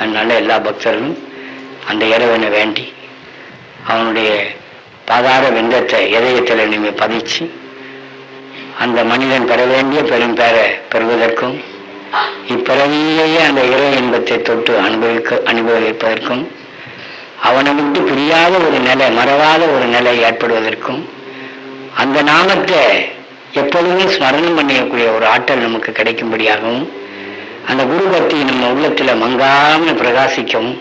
அதனால எல்லா பக்தர்களும் அந்த இறைவனை வேண்டி அவனுடைய பாதார வெங்கத்தை இதயத்தில் நீங்க பதிச்சு அந்த மனிதன் பெற வேண்டிய பெரும் பேரை பெறுவதற்கும் இப்பிறவியிலேயே அந்த இறை இன்பத்தை தொட்டு அனுபவிக்க அனுபவிப்பதற்கும் அவனை விட்டு பிரியாத ஒரு நிலை மறவாத ஒரு நிலை ஏற்படுவதற்கும் அந்த நாமத்தை எப்பொழுதும் ஸ்மரணம் பண்ணியக்கூடிய ஒரு ஆற்றல் நமக்கு கிடைக்கும்படியாகவும் அந்த குரு பக்தி நம்ம உள்ளத்துல மங்காம பிரகாசிக்கவும்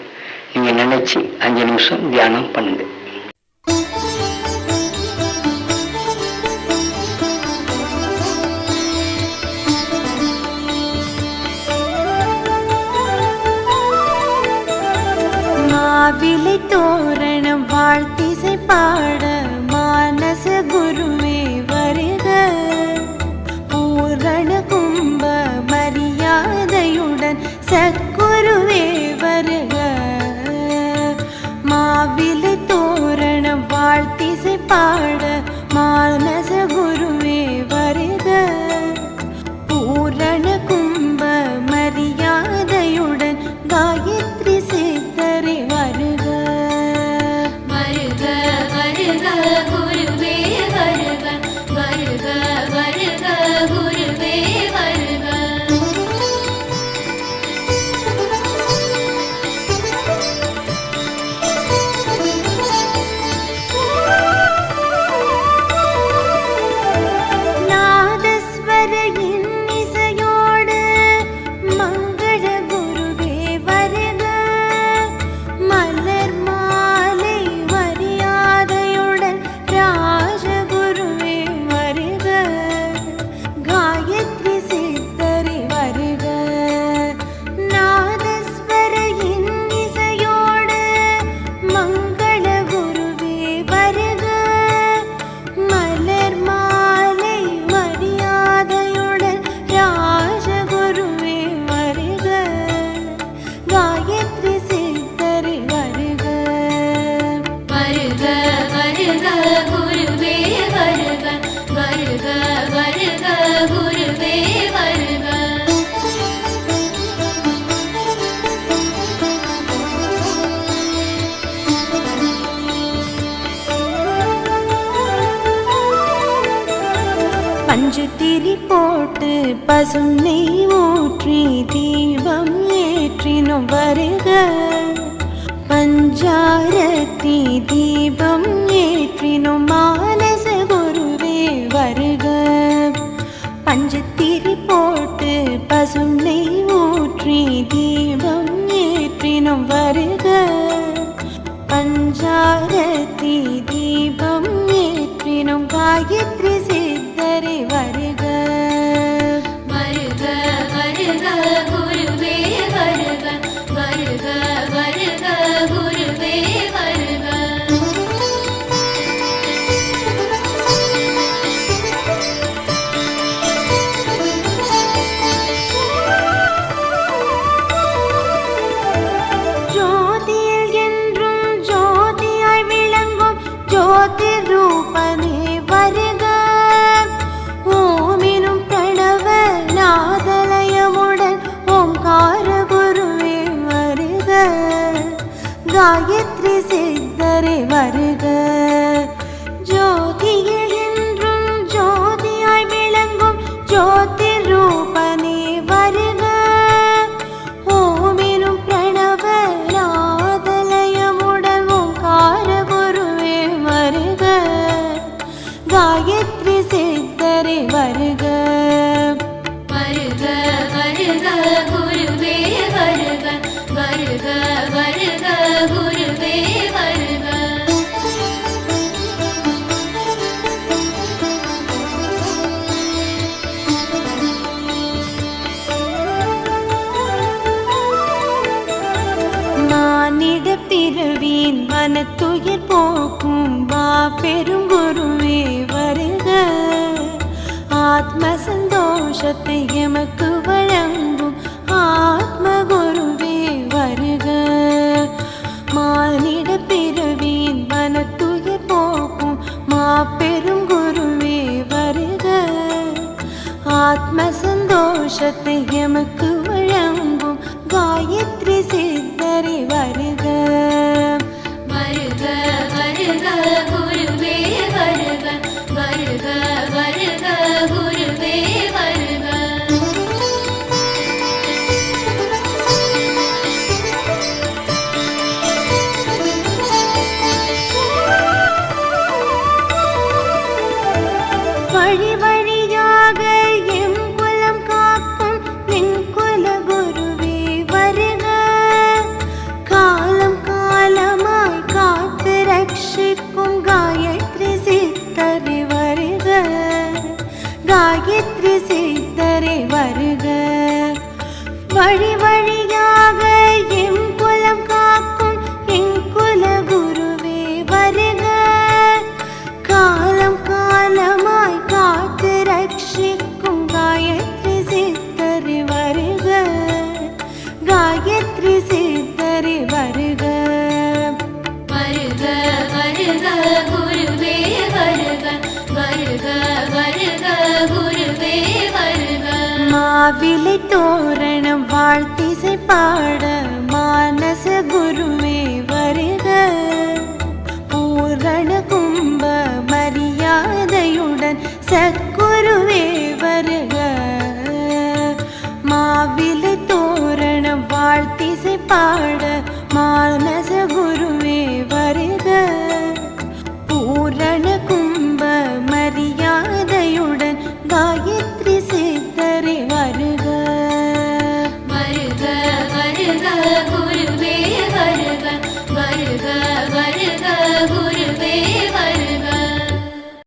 நீங்க நினைச்சு அஞ்சு நிமிஷம் தியானம் பண்ணுங்க. Tek பஞ்சு திரி போட்டு பசும் நெய் ஊற்றி தீபம் ஏற்றினோம் வருக. பஞ்சாரத்தி தீபம் ஏற்றினோம் மானச குருவே வருக. பஞ்சு திரி போட்டு பசும் நெய் ஊற்றி தீபம் ஏற்றினோம் வருக. பஞ்சாரத்தி தீபம் ஏற்றினோம் காயத்ரி மானிட பிறவின் மனத்துயிர் போக்கும் வா பெருங்குருவே வருக. ஆத்ம சந்தோஷத்தை எமக்கு வழங்கும் ஆத்ம குருவே வருக. மானிட பிறவின் மனத்துயிர் போக்கும் மா பெருங்குருவே வருக. ஆத்ம சந்தோஷத்தை எமக்கு வழங்கும் காயத்ரி சே வழிவழி மாவிலை தோரணம் வாழ்த்திசை பாட